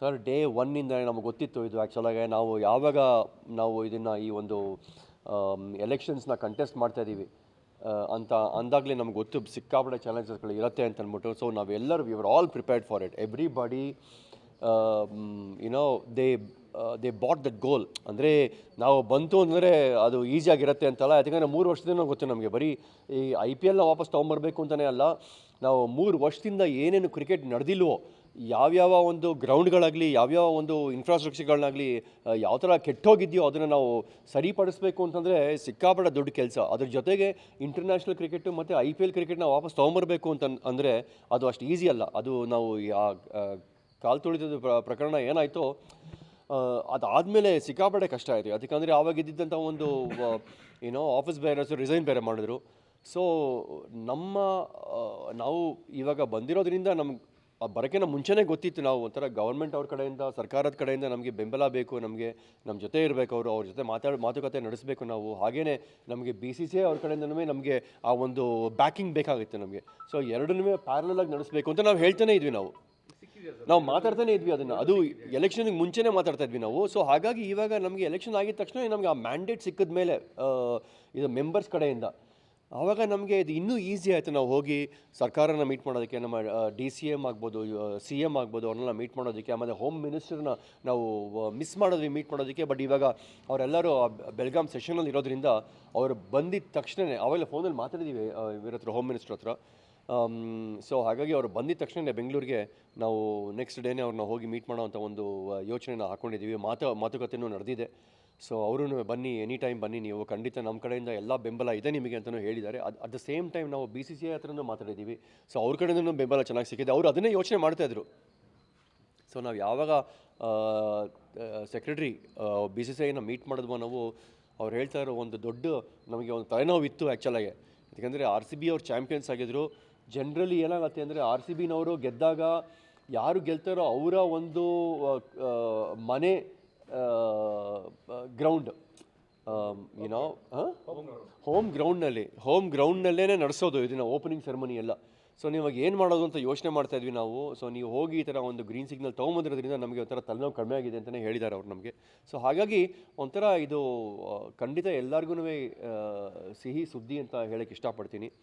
Sir, day ಒನ್ನಿಂದ ನಮಗೆ ಗೊತ್ತಿತ್ತು ಇದು ಆ್ಯಕ್ಚುಲಾಗಿ ನಾವು ಯಾವಾಗ ನಾವು ಇದನ್ನು ಈ ಒಂದು ಎಲೆಕ್ಷನ್ಸ್ನ ಕಂಟೆಸ್ಟ್ ಮಾಡ್ತಾ ಇದ್ದೀವಿ ಅಂತ ಅಂದಾಗಲೇ ನಮ್ಗೆ ಗೊತ್ತು. ಸಿಕ್ಕಾಪಟ್ಟೆ ಚಾಲೆಂಜಸ್ಗಳು ಇರುತ್ತೆ ಅಂತ ಅಂದ್ಬಿಟ್ಟು. ಸೊ ನಾವೆಲ್ಲರೂ we are all prepared for it everybody you know they they bought that goal ಅಂದರೆ, ನಾವು ಬಂತು ಅಂದರೆ ಅದು ಈಸಿಯಾಗಿರುತ್ತೆ ಅಂತಲ್ಲ. ಯಾಕಂದರೆ ಮೂರು ವರ್ಷದಿಂದ ಗೊತ್ತು ನಮಗೆ. ಬರೀ ಈ ಐ ಪಿ ಎಲ್ನ ವಾಪಸ್ ತೊಗೊಂಬರ್ಬೇಕು ಅಂತಲೇ ಅಲ್ಲ. ನಾವು ಮೂರು ವರ್ಷದಿಂದ ಏನೇನು ಕ್ರಿಕೆಟ್ ನಡೆದಿಲ್ವೋ, ಯಾವ್ಯಾವ ಒಂದು ಗ್ರೌಂಡ್ಗಳಾಗಲಿ ಯಾವ್ಯಾವ ಒಂದು ಇನ್ಫ್ರಾಸ್ಟ್ರಕ್ಚರ್ಗಳನ್ನಾಗಲಿ ಯಾವ ಥರ ಕೆಟ್ಟೋಗಿದೆಯೋ ಅದನ್ನು ನಾವು ಸರಿಪಡಿಸ್ಬೇಕು ಅಂತಂದರೆ ಸಿಕ್ಕಾಪಡೆ ದೊಡ್ಡ ಕೆಲಸ. ಅದ್ರ ಜೊತೆಗೆ ಇಂಟರ್ನ್ಯಾಷನಲ್ ಕ್ರಿಕೆಟು ಮತ್ತು ಐ ಪಿ ಎಲ್ ಕ್ರಿಕೆಟ್ನ ವಾಪಸ್ ತೊಗೊಂಬರ್ಬೇಕು ಅಂತ ಅಂದರೆ ಅದು ಅಷ್ಟು ಈಸಿ ಅಲ್ಲ. ಅದು ನಾವು ಕಾಲು ತುಳಿದ ಪ್ರ- ಪ್ರಕರಣ ಏನಾಯಿತೋ ಅದಾದಮೇಲೆ ಸಿಕ್ಕಾಪಡೆ ಕಷ್ಟ ಆಯಿತು. ಅದಕ್ಕಂದರೆ ಆವಾಗ ಇದ್ದಿದ್ದಂಥ ಒಂದು ಏನೋ ಆಫೀಸ್ ಬೇರೆ ರಿಸೈನ್ ಬೇರೆ ಮಾಡಿದ್ರು. ಸೊ ನಮ್ಮ ಆ, ನಾವು ಇವಾಗ ಬಂದಿರೋದ್ರಿಂದ ನಮ್ಗೆ ಬರೋಕ್ಕಿಂತ ಮುಂಚೆನೇ ಗೊತ್ತಿತ್ತು ನಾವು ಒಂಥರ ಗೌರ್ಮೆಂಟ್ ಅವ್ರ ಕಡೆಯಿಂದ ಸರ್ಕಾರದ ಕಡೆಯಿಂದ ನಮಗೆ ಬೆಂಬಲ ಬೇಕು ನಮಗೆ ನಮ್ಮ ಜೊತೆ ಇರಬೇಕು ಅವರು ಅವ್ರ ಜೊತೆ ಮಾತಾಡ ಮಾತುಕತೆ ನಡೆಸಬೇಕು ನಾವು. ಹಾಗೆಯೇ ನಮಗೆ ಬಿ ಸಿ ಸಿ ಅವ್ರ ಕಡೆಯಿಂದನೂ ನಮಗೆ ಆ ಒಂದು ಬ್ಯಾಕಿಂಗ್ ಬೇಕಾಗುತ್ತೆ ನಮಗೆ. ಸೊ ಎರಡನ್ನೂ ಪ್ಯಾರಲಾಗಿ ನಡೆಸಬೇಕು ಅಂತ ನಾವು ಹೇಳ್ತಾನೆ ಇದ್ವಿ ನಾವು. ನಾವು ಮಾತಾಡ್ತಾನೆ ಇದ್ವಿ ಅದನ್ನು. ಅದು ಎಲೆಕ್ಷನ್ಗೆ ಮುಂಚೆನೇ ಮಾತಾಡ್ತಾ ಇದ್ವಿ ನಾವು. ಸೊ ಹಾಗಾಗಿ ಇವಾಗ ನಮಗೆ ಎಲೆಕ್ಷನ್ ಆಗಿದ ತಕ್ಷಣ ನಮಗೆ ಆ ಮ್ಯಾಂಡೇಟ್ ಸಿಕ್ಕಿದ ಮೇಲೆ ಇದು ಮೆಂಬರ್ಸ್ ಕಡೆಯಿಂದ ಆವಾಗ ನಮಗೆ ಇದು ಇನ್ನೂ ಈಸಿ ಆಯಿತು. ನಾವು ಹೋಗಿ ಸರ್ಕಾರನ ಮೀಟ್ ಮಾಡೋದಕ್ಕೆ, ನಮ್ಮ ಡಿ ಸಿ ಎಂ ಆಗ್ಬೋದು ಸಿ ಎಂ ಆಗ್ಬೋದು, ಅವ್ರನ್ನೆಲ್ಲ ಮೀಟ್ ಮಾಡೋದಕ್ಕೆ, ಆಮೇಲೆ ಹೋಮ್ ಮಿನಿಸ್ಟರ್ನ ನಾವು ಮಿಸ್ ಮಾಡೋದ್ವಿ ಮೀಟ್ ಮಾಡೋದಕ್ಕೆ. ಬಟ್ ಇವಾಗ ಅವರೆಲ್ಲರೂ ಬೆಳಗಾಂ ಸೆಷನಲ್ಲಿ ಇರೋದ್ರಿಂದ ಅವರು ಬಂದಿದ್ದ ತಕ್ಷಣವೇ ಅವೆಲ್ಲ ಫೋನಲ್ಲಿ ಮಾತಾಡಿದ್ದೀವಿ ಇವ್ರ ಹತ್ರ ಹೋಮ್ ಮಿನಿಸ್ಟರ್ ಹತ್ರ. ಸೊ ಹಾಗಾಗಿ ಅವರು ಬಂದಿದ ತಕ್ಷಣ ಬೆಂಗಳೂರಿಗೆ ನಾವು ನೆಕ್ಸ್ಟ್ ಡೇನೇ ಅವ್ರನ್ನ ಹೋಗಿ ಮೀಟ್ ಮಾಡೋವಂಥ ಒಂದು ಯೋಚನೆನ ಹಾಕ್ಕೊಂಡಿದ್ದೀವಿ ಮಾತು, ಮಾತುಕತೆನೂ ನಡೆದಿದೆ. ಸೊ ಅವರು ಬನ್ನಿ ಎನಿ ಟೈಮ್ ಬನ್ನಿ ನೀವು. ಖಂಡಿತ ನಮ್ಮ ಕಡೆಯಿಂದ ಎಲ್ಲ ಬೆಂಬಲ ಇದೆ ನಿಮಗೆ ಅಂತಲೂ ಹೇಳಿದ್ದಾರೆ. ಅದು, ಅಟ್ ದ ಸೇಮ್ ಟೈಮ್ ನಾವು ಬಿ ಸಿ ಸಿ ಐ ಹತ್ರನೂ ಮಾತಾಡಿದ್ದೀವಿ ಸೊ ಅವ್ರ ಕಡೆಯಿಂದನೂ ಬೆಂಬಲ ಚೆನ್ನಾಗಿ ಸಿಕ್ಕಿದೆ. ಅವರು ಅದನ್ನೇ ಯೋಚನೆ ಮಾಡ್ತಾಯಿದ್ರು ಸೊ ನಾವು ಯಾವಾಗ ಸೆಕ್ರೆಟ್ರಿ ಬಿ ಸಿ ಸಿ ಐನ ಮೀಟ್ ಮಾಡಿದ್ವೋ ನಾವು, ಅವ್ರು ಹೇಳ್ತಾ ಇರೋ ಒಂದು ದೊಡ್ಡ ನಮಗೆ ಒಂದು ತಲೆನೋವು ಇತ್ತು ಆ್ಯಕ್ಚುಲಾಗಿ ಯಾಕೆಂದರೆ ಆರ್ ಸಿ ಬಿ ಅವ್ರು ಚಾಂಪಿಯನ್ಸ್ ಆಗಿದ್ರು. ಜನರಲಿ ಏನಾಗುತ್ತೆ ಅಂದರೆ ಆರ್ ಸಿ ಬಿನವರು ಗೆದ್ದಾಗ ಯಾರು ಗೆಲ್ತಾರೋ ಅವರ ಒಂದು ಮನೆ ಗ್ರೌಂಡ್ ಏನೋ ಹೋಮ್ ಗ್ರೌಂಡ್ನಲ್ಲಿ ಹೋಮ್ ಗ್ರೌಂಡ್ನಲ್ಲೇ ನಡೆಸೋದು ಇದನ್ನು ಓಪನಿಂಗ್ ಸೆರೆಮನಿ ಎಲ್ಲ. ಸೊ ನೀವಾಗ ಏನು ಮಾಡೋದು ಅಂತ ಯೋಚನೆ ಮಾಡ್ತಾ ಇದ್ವಿ ನಾವು. ಸೊ ನೀವು ಹೋಗಿ ಈ ಥರ ಒಂದು ಗ್ರೀನ್ ಸಿಗ್ನಲ್ ತೊಗೊಂಬಂದಿರೋದ್ರಿಂದ ನಮಗೆ ಒಂಥರ ತಲೆನೋವು ಕಡಿಮೆ ಆಗಿದೆ ಅಂತಲೇ ಹೇಳಿದ್ದಾರೆ ಅವ್ರು ನಮಗೆ. ಸೊ ಹಾಗಾಗಿ ಒಂಥರ ಇದು ಖಂಡಿತ ಎಲ್ಲರಿಗೂ ಸಿಹಿ, ಸುದ್ದಿ ಅಂತ ಹೇಳೋಕ್ಕೆ ಇಷ್ಟಪಡ್ತೀನಿ.